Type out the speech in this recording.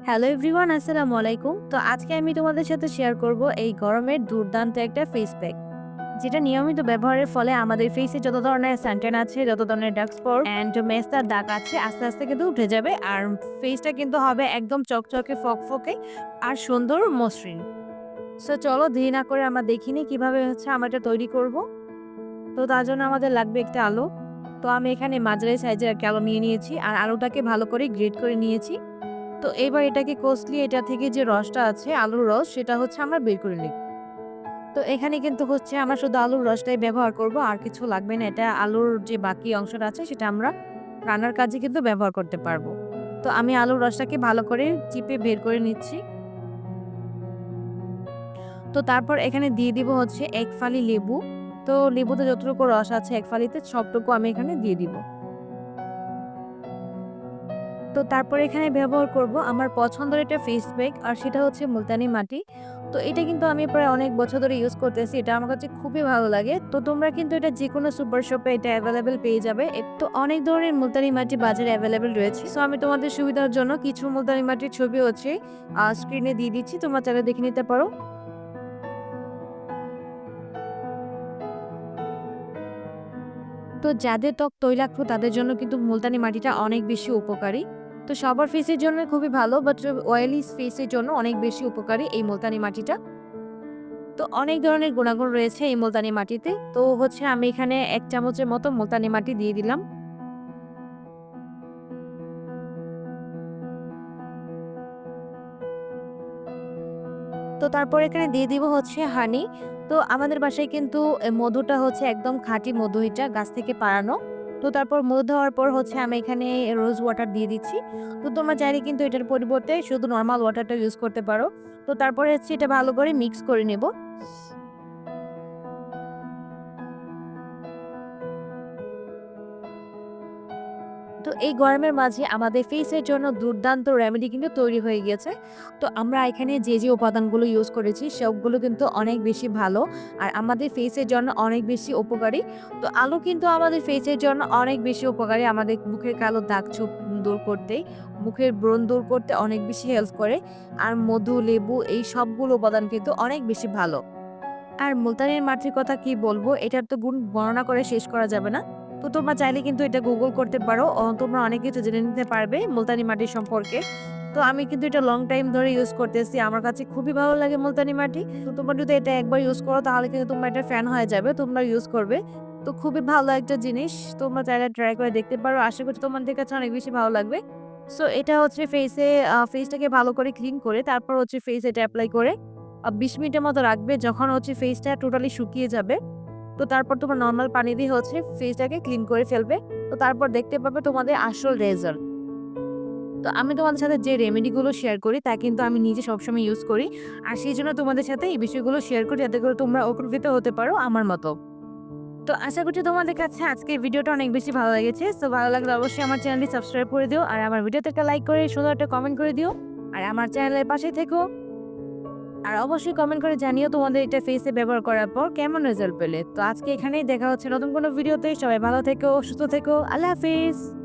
Hello everyone আসসালামু আলাইকুম। তো আজকে আমি তোমাদের সাথে শেয়ার করব এই গরমের দুর্দান্ত একটা ফেস প্যাক যেটা নিয়মিত ব্যবহারের ফলে আমাদের ফেসে যত ধরনের স্যান্টেন আছে, যত ধরনের ডার্ক স্পট অ্যান্ড মেস্তার দাগ আছে, আস্তে আস্তে কিন্তু উঠে যাবে। আর ফেসটা কিন্তু হবে একদম চকচকে, ফকফকে আর সুন্দর মসৃণ। সো চলো দেরি না করে আমরা দেখিনি কীভাবে হচ্ছে আমরা এটা তৈরি করব। তো তার জন্য আমাদের লাগবে একটা আলো। তো আমি এখানে মাঝারি সাইজের একটা আলো নিয়ে নিয়েছি আর আলোটাকে ভালো করে গ্রেট করে নিয়েছি। তো এবার এটাকে কষলি এটা থেকে যে রসটা আছে, আলুর রস, সেটা হচ্ছে আমরা বের করে নিই তো এখানে কিন্তু হচ্ছে আমরা শুধু আলুর রসটাই ব্যবহার করব, আর কিছু লাগবে না। এটা আলুর যে বাকি অংশটা আছে, সেটা আমরা রান্নার কাজে কিন্তু ব্যবহার করতে পারব। তো আমি আলুর রসটাকে ভালো করে চিপে বের করে নিচ্ছি। তো তারপর এখানে দিয়ে দিব হচ্ছে এক ফালি লেবু। তো লেবুতে যতটুকু রস আছে এক ফালিতে, সবটুকু আমি এখানে দিয়ে দিব। তো তারপর এখানে ব্যবহার করব আমার পছন্দের একটা ফেস প্যাক আর সেটা হচ্ছে মুলতানি মাটি। তো এটা কিন্তু আমি প্রায় অনেক বছর ধরে ইউজ করতেছি, এটা আমার কাছে খুবই ভালো লাগে। তো তোমরা কিন্তু এটা যে কোনো সুপার শপে এটা অ্যাভেলেবেল পেয়ে যাবে। তো অনেক ধরনের মুলতানি মাটি বাজারে অ্যাভেলেবেল রয়েছে। সো আমি তোমাদের সুবিধার জন্য কিছু মুলতানি মাটির ছবি হচ্ছে স্ক্রিনে দিয়ে দিচ্ছি, তোমরা চাইলে দেখে নিতে পারো। তো যাদের ত্বক তৈলাক্ত, তাদের জন্য কিন্তু মুলতানি মাটিটা অনেক বেশি উপকারী। তো সবার ফেসের জন্য খুবই ভালো বাট অয়েলি ফেসের জন্য অনেক বেশি উপকারী এই মুলতানি মাটিটা। তো অনেক ধরনের গুণাগুণ রয়েছে এই মুলতানি মাটিতে। তো হচ্ছে আমি এখানে এক চামচের মতো মুলতানি মাটি দিয়ে দিলাম। তো তারপর এখানে দিয়ে দিব হচ্ছে হানি তো আমাদের বাসায় কিন্তু মধুটা হচ্ছে একদম খাঁটি মধু এটা গাছ থেকে পাড়ানো। তো তারপর মধু দেওয়ার পর হচ্ছে আমি এখানে রোজ ওয়াটার দিয়ে দিচ্ছি। তো তোমরা চাইলে কিন্তু এটার পরিবর্তে শুধু নর্মাল ওয়াটারটা ইউজ করতে পারো। তো তারপরে হচ্ছে এটা ভালো করে মিক্স করে নেব। তো এই গরমের মাঝে আমাদের ফেসের জন্য দুর্দান্ত রেমেডি কিন্তু তৈরি হয়ে গিয়েছে। তো আমরা এখানে যে যে উপাদানগুলো ইউজ করেছি, সবগুলো কিন্তু অনেক বেশি ভালো আর আমাদের ফেসের জন্য অনেক বেশি উপকারী। তো আলু কিন্তু আমাদের ফেসের জন্য অনেক বেশি উপকারী, আমাদের মুখের কালো দাগ চুপ দূর করতে মুখের ব্রণ দূর করতে অনেক বেশি হেল্প করে। আর মধু, লেবু এই সবগুলো উপাদান কিন্তু অনেক বেশি ভালো। আর মুলতানের মাটির কথা কি বলব? এটার তো গুণ বর্ণনা করে শেষ করা যাবে না। তো তোমরা চাইলে কিন্তু এটা গুগল করতে পারো। তোমরা অনেক কিছু জেনে নিতে পারবে মুলতানি মাটি সম্পর্কে। তো আমি কিন্তু এটা লং টাইম ধরে ইউজ করতেছি। আমার কাছে খুবই ভালো লাগে মুলতানি মাটি। তো তোমরা যদি এটা একবার ইউজ করো, তাহলে কিন্তু তোমরা এটা ফ্যান হয়ে যাবে। তোমরা ইউজ করবে। তো খুবই ভালো একটা জিনিস। তোমরা চাইলে ট্রাই করে দেখতে পারো। আশা করছি তোমাদের কাছে অনেক বেশি ভালো লাগবে। সো এটা হচ্ছে ফেসে ফেসটাকে ভালো করে ক্লিন করে, তারপর হচ্ছে ফেস এটা অ্যাপ্লাই করে। বিশ মিনিটের মতো রাখবে। যখন হচ্ছে ফেসটা টোটালি শুকিয়ে যাবে তো তারপর তোমার নর্মাল পানি দিয়ে হচ্ছে ফ্রিজটাকে ক্লিন করে ফেলবে। তো তারপর দেখতে পাবে তোমাদের আসল রেজাল্ট তো আমি তোমাদের সাথে যে রেমেডিগুলো শেয়ার করি, তা কিন্তু আমি নিজে সবসময় ইউজ করি। আর সেই জন্য তোমাদের সাথে এই বিষয়গুলো শেয়ার করি, যাতে করে তোমরা উপকৃত হতে পারো আমার মতো। তো আশা করছি তোমাদের কাছে আজকে ভিডিওটা অনেক বেশি ভালো লেগেছে। তো ভালো লাগলে অবশ্যই আমার চ্যানেলটি সাবস্ক্রাইব করে দিও। আর আমার ভিডিওতে একটা লাইক করে, সুন্দর একটা কমেন্ট করে দিও। আর আমার চ্যানেলের পাশে থেকো। আর অবশ্যই কমেন্ট করে জানিও তোমাদের এটা ফেসে ব্যবহার করার পর কেমন রেজাল্ট পেলে। তো আজকে এখানেই দেখা হচ্ছে নতুন কোনো ভিডিওতে সবাই ভালো থেকো, সুস্থ থেকো। আল্লাহ হাফিজ।